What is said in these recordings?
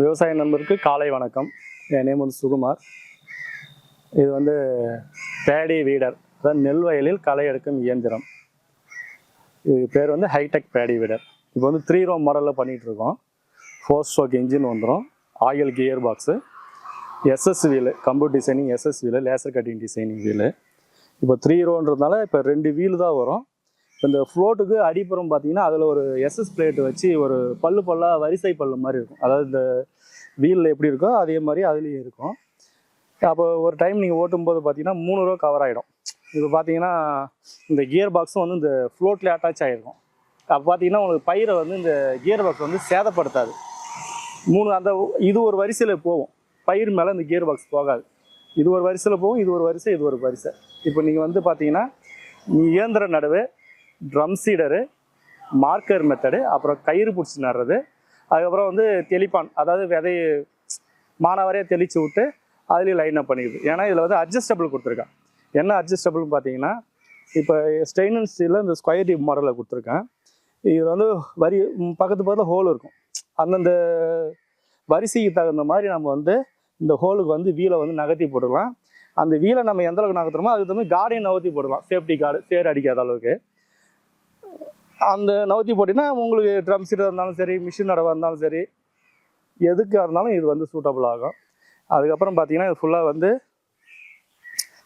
விவசாய நண்பருக்கு காலை வணக்கம். என் நேம் வந்து சுகுமார். இது வந்து பேடி வீடர் அதாவது நெல் வயலில் களை எடுக்கும் இயந்திரம். இது பேர் வந்து ஹைடெக் பேடி வீடர். இப்போ வந்து த்ரீ ரோ மாடலில் பண்ணிகிட்ருக்கோம் ஃபோர் ஸ்ட்ரோக் இன்ஜின் வந்துடும் oil gear box SS wheel compute designing SS wheel laser cutting designing wheel இப்போ த்ரீ ரோன்றதுனால இப்போ ரெண்டு வீல் தான் வரும். இந்த ஃப்ளோட்டுக்கு அடிப்புறம் பார்த்தீங்கன்னா அதில் ஒரு எஸ்எஸ் பிளேட் வச்சு ஒரு பல்லு பல்லாக வரிசை பல்லு மாதிரி இருக்கும். அதாவது இந்த வீலில் எப்படி இருக்கோ அதே மாதிரி அதுலேயும் இருக்கும். அப்போ ஒரு டைம் நீங்கள் ஓட்டும்போது பார்த்தீங்கன்னா மூணு ரூபா கவர் ஆகிடும் இப்போ பார்த்தீங்கன்னா இந்த கியர் பாக்ஸும் வந்து இந்த ஃப்ளோட்டில் அட்டாச் ஆகிருக்கும் அப்போ பார்த்தீங்கன்னா உங்களுக்கு பயிரை வந்து இந்த கியர் பாக்ஸ் வந்து சேதப்படுத்தாது. மூணு அந்த இது ஒரு வரிசையில் போகும். பயிர் மேலே இந்த கியர் பாக்ஸ் போகாது. இது ஒரு வரிசையில் போகும் இது ஒரு வரிசை இது ஒரு வரிசை. இப்போ நீங்கள் வந்து பார்த்தீங்கன்னா இயந்திர நடுவே ட்ரம் சீடரு மார்க்கர் மெத்தடு அப்புறம் கயிறு பிடிச்சி நடுறது. அதுக்கப்புறம் வந்து தெளிப்பான் அதாவது விதை மானாவரியாக தெளித்து விட்டு அதுலேயும் லைன் அப் பண்ணிடுது ஏன்னா இதில் வந்து அட்ஜஸ்டபிள் கொடுத்துருக்கேன். என்ன அட்ஜஸ்டபிள்னு பார்த்தீங்கன்னா இப்போ ஸ்டெயின் ஸ்டீலில் இந்த ஸ்கொயர் டியூப் மாடலில் கொடுத்துருக்கேன். இது வந்து வரி பக்கத்து பக்கத்தில் ஹோல் இருக்கும். அந்தந்த வரிசைக்கு தகுந்த மாதிரி நம்ம வந்து இந்த ஹோலுக்கு வந்து வீலை வந்து நகர்த்தி போட்டுக்கலாம். அந்த வீலை நம்ம எந்த அளவுக்கு நகர்த்துறோமோ அதுக்கு தகுந்த கார்டையும் நகர்த்தி போடலாம். சேஃப்டி கார்டு சேர் அடிக்காத அளவுக்கு. அந்த நவுத்தி போட்டினா உங்களுக்கு ட்ரம் சீட்டாக இருந்தாலும் சரி மிஷின் நடவாக இருந்தாலும் சரி எதுக்காக இருந்தாலும் இது வந்து சூட்டபிள் ஆகும். அதுக்கப்புறம் பார்த்தீங்கன்னா இது ஃபுல்லாக வந்து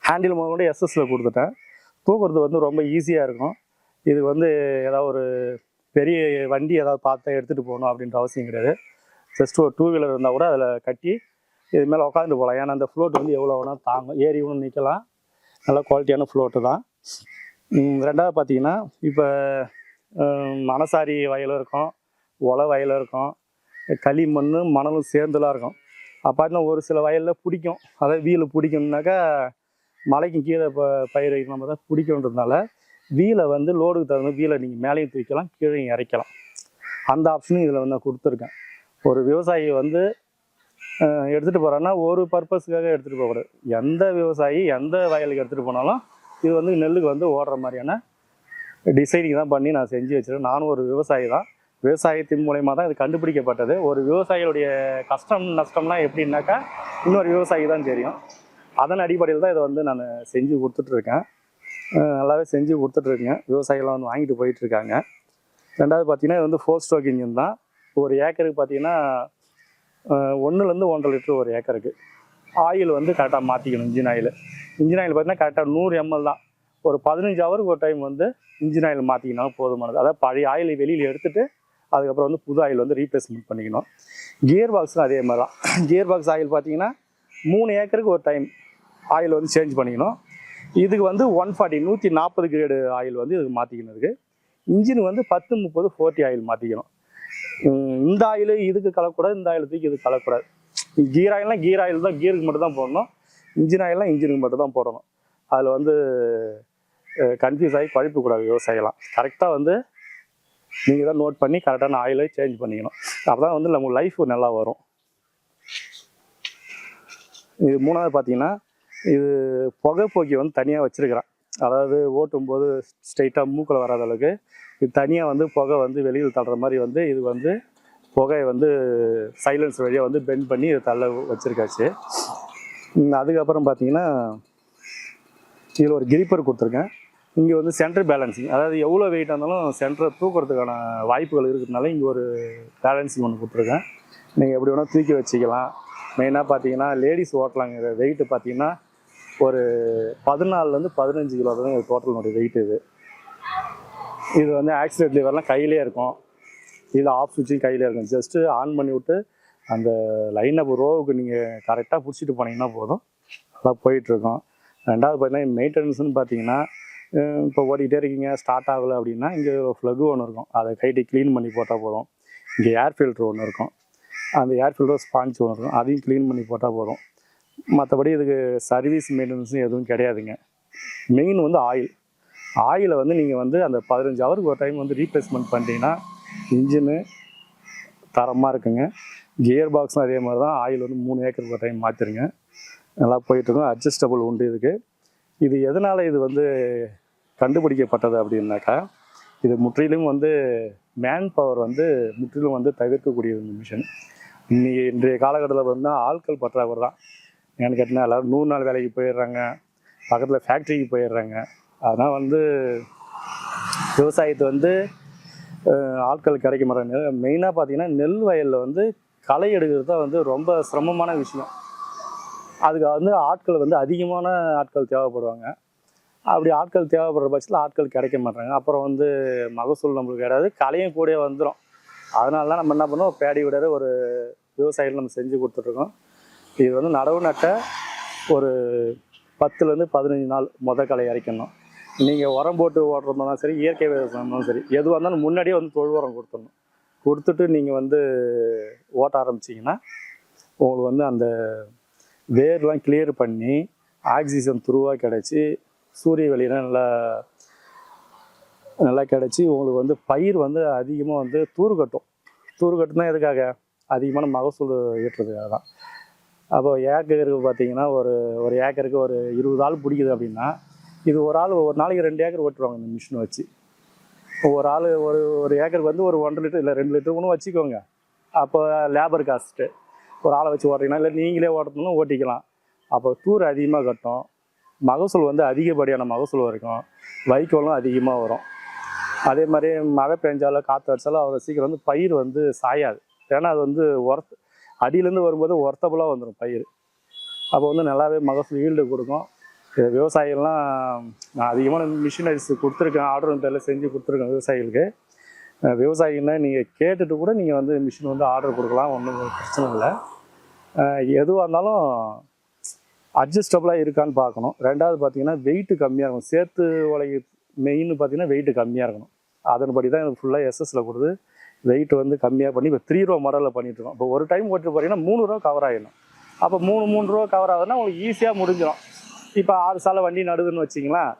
ஹேண்டில் முதல் கூட எஸ்எஸ்சில் கொடுத்துட்டேன். தூக்குறது வந்து ரொம்ப ஈஸியாக இருக்கும். இது வந்து ஏதாவது ஒரு பெரிய வண்டி ஏதாவது பார்த்து எடுத்துகிட்டு போகணும் அப்படின்ற அவசியம் கிடையாது. ஜஸ்ட் ஒரு டூ வீலர் இருந்தால் கூட அதில் கட்டி இது மேலே உட்காந்து போகலாம். ஏன்னா அந்த ஃப்ளோட் வந்து எவ்வளோ வேணால் தாங்கும். ஏறி ஒன்று நிற்கலாம் நல்ல குவாலிட்டியான ஃப்ளோட்டு தான். ரெண்டாவது பார்த்தீங்கன்னா இப்போ மணசாரி வயலும் இருக்கும் ஒலை வயலும் இருக்கும் களிமண் மணலும் சேர்ந்துலாம் இருக்கும். அப்போ ஒரு சில வயலில் பிடிக்கும். அதாவது வீல் பிடிக்கணுன்னாக்கா மலைக்கு கீழே இப்போ பயிர் வைக்கிற நம்ம தான் பிடிக்குன்றதுனால வீலை வந்து லோடுக்கு தகுந்த வீலை நீங்கள் மேலேயும் தூக்கலாம் கீழே இறைக்கலாம். அந்த ஆப்ஷனும் இதில் வந்து நான் கொடுத்துருக்கேன். ஒரு விவசாயி வந்து எடுத்துகிட்டு போகிறேன்னா ஒரு பர்பஸ்க்காக எடுத்துகிட்டு போகக்கூடாது. எந்த விவசாயி எந்த வயலுக்கு எடுத்துகிட்டு போனாலும் இது வந்து நெல்லுக்கு வந்து ஓடுற மாதிரியான டிசைனிங் தான் பண்ணி நான் செஞ்சு வச்சிருக்கேன். நானும் ஒரு விவசாயி தான். விவசாயத்தின் மூலயமா தான் இது கண்டுபிடிக்கப்பட்டது. ஒரு விவசாயியுடைய கஷ்டம் நஷ்டம்லாம் எப்படின்னாக்கா இன்னொரு விவசாயி தான் தெரியும். அதன் அடிப்படையில் தான் இதை வந்து நான் செஞ்சு கொடுத்துட்ருக்கேன். நல்லாவே செஞ்சு கொடுத்துட்ருக்கேன். விவசாயிகள்லாம் வந்து வாங்கிட்டு போயிட்டுருக்காங்க ரெண்டாவது பார்த்தீங்கன்னா இது வந்து ஃபோர் ஸ்ட்ரோக் இன்ஜின் தான். ஒரு ஏக்கருக்கு பார்த்தீங்கன்னா ஒன்றுலேருந்து ஒன்றரை லிட்டர் ஒரு ஏக்கருக்கு. ஆயில் வந்து கரெக்டாக மாற்றிக்கணும் இன்ஜின் ஆயில் இன்ஜின் ஆயில் பார்த்தீங்கன்னா கரெக்டாக நூறு எம்எல் தான். ஒரு பதினஞ்சு ஹவருக்கு ஒரு டைம் வந்து இன்ஜின் ஆயில் மாற்றிக்கினாலும் போதுமானது. அதாவது பழைய ஆயிலை வெளியில் எடுத்துகிட்டு அதுக்கப்புறம் வந்து புது ஆயில் வந்து ரீப்ளேஸ்மெண்ட் பண்ணிக்கணும். கியர் பாக்ஸும் அதே மாதிரி தான். கியர் பாக்ஸ் ஆயில் பார்த்தீங்கன்னா மூணு ஏக்கருக்கு ஒரு டைம் ஆயில் வந்து சேஞ்ச் பண்ணிக்கணும். இதுக்கு வந்து ஒன் ஃபார்ட்டி நூற்றி நாற்பது கிரேடு ஆயில் வந்து இதுக்கு மாற்றிக்கணும் இருக்குது இன்ஜின் வந்து பத்து முப்பது ஃபோர்ட்டி ஆயில் மாற்றிக்கணும் இந்த ஆயில் இதுக்கு கலக்கக்கூடாது இந்த ஆயில் தூக்கி இதுக்கு கலக்கூடாது கீர் ஆயில்னா கீர் ஆயில் தான் கீருக்கு மட்டும் தான் போடணும். இன்ஜின் ஆயில்னா இன்ஜினுக்கு மட்டும் தான் போடணும். அதில் வந்து கன்ஃபியூஸ் ஆகி குழப்பக்கூடாது விவசாயிலாம் கரெக்டாக வந்து நீங்கள் தான் நோட் பண்ணி கரெக்டான ஆயிலை சேஞ்ச் பண்ணிக்கணும். அப்போ தான் வந்து நம்ம லைஃப் நல்லா வரும். இது மூணாவது பார்த்தீங்கன்னா இது புகைப்போக்கி வந்து தனியாக வச்சுருக்கிறேன். அதாவது ஓட்டும்போது ஸ்ட்ரைட்டாக மூக்கில் வராத அளவுக்கு இது தனியாக வந்து புகை வந்து வெளியில் தள்ளுற மாதிரி வந்து இது வந்து புகையை வந்து சைலன்ஸ் வழியாக வந்து பெண்ட் பண்ணி தள்ள வச்சுருக்காச்சு. அதுக்கப்புறம் பார்த்தீங்கன்னா இதில் ஒரு கிரிப்பர் கொடுத்துருக்கேன். இங்கே வந்து சென்டர் பேலன்சிங் அதாவது எவ்வளோ வெயிட் இருந்தாலும் சென்டரை தூக்குறதுக்கான வாய்ப்புகள் இருக்கிறதுனால இங்கே ஒரு பேலன்சிங் ஒன்று கொடுத்துருக்கேன். நீங்கள் எப்படி வேணால் தூக்கி வச்சுக்கலாம். மெயினாக பார்த்தீங்கன்னா லேடிஸ் ஓட்டலாங்கிற வெயிட்டு பார்த்தீங்கன்னா ஒரு பதினாலுலேருந்து பதினஞ்சு கிலோ தான் டோட்டலினுடைய வெயிட் இது. இது வந்து ஆக்சிடென்ட் லிவர்லாம் கையிலே இருக்கும். இதில் ஆஃப் சுவிட்சும் கையில் இருக்கும். ஜஸ்ட்டு ஆன் பண்ணி விட்டு அந்த லைன் ரோவுக்கு நீங்கள் கரெக்டாக பிடிச்சிட்டு போனீங்கன்னா போதும். நல்லா போயிட்டுருக்கோம் ரெண்டாவது பார்த்தீங்கன்னா மெயின்டெனன்ஸ்னு பார்த்தீங்கன்னா இப்போ ஓடிக்கிட்டே இருக்கீங்க ஸ்டார்ட் ஆகலை அப்படின்னா இங்கே ஒரு ஃப்ளகு ஒன்று இருக்கும். அதை கைட்டி க்ளீன் பண்ணி போட்டால் போதும். இங்கே ஏர் ஃபில்ட்ரு ஒன்று இருக்கும். அந்த ஏர் ஃபில்டர் ஸ்பாஞ்ச் ஒன்று இருக்கும். அதையும் க்ளீன் பண்ணி போட்டால் போதும். மற்றபடி இதுக்கு சர்வீஸ் மெயின்டெனன்ஸும் எதுவும் கிடையாதுங்க. மெயின் வந்து ஆயில் ஆயிலை வந்து நீங்கள் வந்து அந்த பதினஞ்சு ஹவருக்கு ஒரு டைம் வந்து ரீப்ளேஸ்மெண்ட் பண்ணிட்டீங்கன்னா இன்ஜினு தரமாக இருக்குங்க. கியர் பாக்ஸும் அதே மாதிரி தான் ஆயில் வந்து மூணு ஏக்கருக்கு ஒரு டைம் மாற்றிருங்க நல்லா போயிட்டுருக்கோம். அட்ஜஸ்டபுள் உண்டு இதுக்கு. இது எதனால் இது வந்து கண்டுபிடிக்கப்பட்டது அப்படின்னாக்கா இது முற்றிலும் வந்து மேன் பவர் வந்து முற்றிலும் வந்து தவிர்க்கக்கூடிய ஒரு மிஷின் இன்னைக்கு இன்றைய காலகட்டத்தில் வந்து ஆட்கள் பற்றாக்குறை தான். ஏன்னு கேட்டிங்கன்னா எல்லோரும் நூறு நாள் வேலைக்கு போயிடுறாங்க. பக்கத்தில் ஃபேக்ட்ரிக்கு போயிடுறாங்க. அதனால் வந்து விவசாயத்தை வந்து ஆட்கள் கிடைக்க மாட்டாங்க மெயினாக பார்த்தீங்கன்னா நெல் வயலில் வந்து களை எடுக்கிறது தான் வந்து ரொம்ப சிரமமான விஷயம். அதுக்கு வந்து ஆட்கள் வந்து அதிகமான ஆட்கள் தேவைப்படுவாங்க. அப்படி ஆட்கள் தேவைப்படுற பட்சத்தில் ஆட்கள் கிடைக்க மாட்டாங்க அப்புறம் வந்து மகசூல் நம்மளுக்கு கிடையாது. களையும் கூட வந்துடும் அதனால தான் நம்ம என்ன பண்ணுவோம்? பேடி விடாத ஒரு விவசாயிகள் நம்ம செஞ்சு கொடுத்துட்ருக்கோம். இது வந்து நடவு நட்ட ஒரு பத்துலேருந்து பதினஞ்சு நாள் முத களை இறக்கணும் நீங்கள் உரம் போட்டு ஓடுறதுனாலும் சரி இயற்கை விவசாயம்னாலும் சரி எதுவாக இருந்தாலும் முன்னாடியே வந்து தொழு உரம் கொடுத்துடணும். கொடுத்துட்டு நீங்கள் வந்து ஓட்ட ஆரம்பிச்சிங்கன்னா உங்களுக்கு வந்து அந்த வேர்லாம் கிளியர் பண்ணி ஆக்சிஜன் துருவாக கிடச்சி சூரிய வெளியெலாம் நல்லா நல்லா கிடச்சி உங்களுக்கு வந்து பயிர் வந்து அதிகமாக வந்து தூறு கட்டும். தூறு கட்டுனா எதுக்காக? அதிகமான மகசூல் ஈட்டுறதுக்காக தான். அப்போ ஏக்கருக்கு பார்த்தீங்கன்னா ஒரு ஒரு ஏக்கருக்கு ஒரு இருபது ஆள் பிடிக்குது அப்படின்னா இது ஒரு ஆள் ஒரு நாளைக்கு ரெண்டு ஏக்கர் ஓட்டுருவாங்க இந்த மிஷினை வச்சு. ஒரு ஆள் ஒரு ஒரு ஏக்கருக்கு வந்து ஒரு ஒன்றரை லிட்டர் இல்லை ரெண்டு லிட்டர் ஒன்று வச்சுக்கோங்க. அப்போ லேபர் காஸ்ட்டு ஒரு ஆளை வச்சு ஓட்டுறீங்கன்னா இல்லை நீங்களே ஓட்டணும்னு ஓட்டிக்கலாம். அப்போ தூர் அதிகமாக கட்டும். மகசூல் வந்து அதிகப்படியான மகசூல் இருக்கும் வைக்கோலும் அதிகமாக வரும். அதே மாதிரி மழை பெஞ்சாலோ காற்று அடிச்சாலும் அவ்வளோ சீக்கிரம் வந்து பயிர் வந்து சாயாது. ஏன்னா அது வந்து ஒர்த் அடியிலேருந்து வரும்போது ஒர்த்தபுளாக வந்துடும் பயிர். அப்போ வந்து நல்லாவே மகசூல் ஈல்டு கொடுக்கும். விவசாயிகள்லாம் நான் அதிகமான மிஷினரிஸ் கொடுத்துருக்கேன். ஆர்டர் பேரில் செஞ்சு கொடுத்துருக்கேன் விவசாயிகளுக்கு. விவசாயிகள்னால் நீங்கள் கேட்டுட்டு கூட நீங்கள் வந்து மிஷின் வந்து ஆர்டர் கொடுக்கலாம். ஒன்றும் பிரச்சனை இல்லை. எதுவாக இருந்தாலும் அட்ஜஸ்டபுளாக இருக்கான்னு பார்க்கணும். ரெண்டாவது பார்த்தீங்கன்னா வெயிட்டு கம்மியாக இருக்கும் சேர்த்து உலகி மெயின் பார்த்தீங்கன்னா வெயிட்டு கம்மியாக இருக்கணும். அதன்படி தான் எனக்கு ஃபுல்லாக எஸ்எஸில் கொடுத்து வெயிட் வந்து கம்மியாக பண்ணி இப்போ த்ரீ ரூபா மாடலில் பண்ணிட்டு இருக்கோம். இப்போ ஒரு டைம் ஓட்டு போகிறீங்கன்னா மூணு ரூபா கவர் ஆகிடும் அப்போ மூணு மூணு ரூபா கவர் ஆகுதுன்னா உங்களுக்கு ஈஸியாக முடிஞ்சிடும் இப்போ ஆறு சாலை வண்டி நடுதுன்னு வச்சிங்களேன்.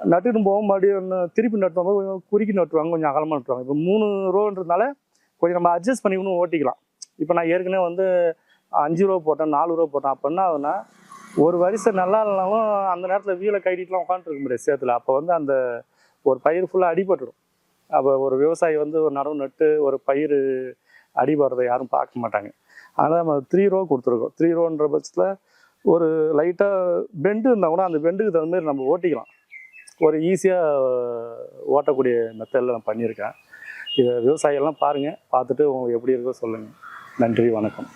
நட்டுட்டு போகும் மறுபடியும் திருப்பி நட்டுவாங்க கொஞ்சம் குறுக்கி நட்டுவாங்க கொஞ்சம் அகலமாக நட்டுவாங்க இப்போ மூணு ரோன்றதுனால கொஞ்சம் நம்ம அட்ஜஸ்ட் பண்ணி இன்னும் ஓட்டிக்கலாம். இப்போ நான் ஏற்கனவே வந்து அஞ்சு ரூபா போட்டேன் நாலு ரூபா போட்டேன். அப்போ என்ன ஆகுதுன்னா ஒரு வரிசை நல்லா இல்லைனாலும் அந்த நேரத்தில் வீலை கைட்டிட்டுலாம் உட்காந்துருக்க முடியாது சேத்துல. அப்போ வந்து அந்த ஒரு பயிர் ஃபுல்லாக அடிபட்டுடும். அப்போ ஒரு விவசாயி வந்து ஒரு நடவு நட்டு ஒரு பயிர் அடிபடுறதை யாரும் பார்க்க மாட்டாங்க. அதனால் நம்ம த்ரீ ரோ கொடுத்துருக்கோம். த்ரீ ரோன்ற பட்சத்தில் ஒரு லைட்டாக பெண்டு இருந்தால் கூட அந்த பெண்டுக்கு தகுந்த மாதிரி நம்ம ஓட்டிக்கலாம். ஒரு ஈஸியாக ஓட்டக்கூடிய மெத்தடில் நான் பண்ணியிருக்கேன். இதை விவசாயிகள்லாம் பாருங்கள் பார்த்துட்டு உங்களுக்கு எப்படி இருக்கோ சொல்லுங்கள் நன்றி வணக்கம்.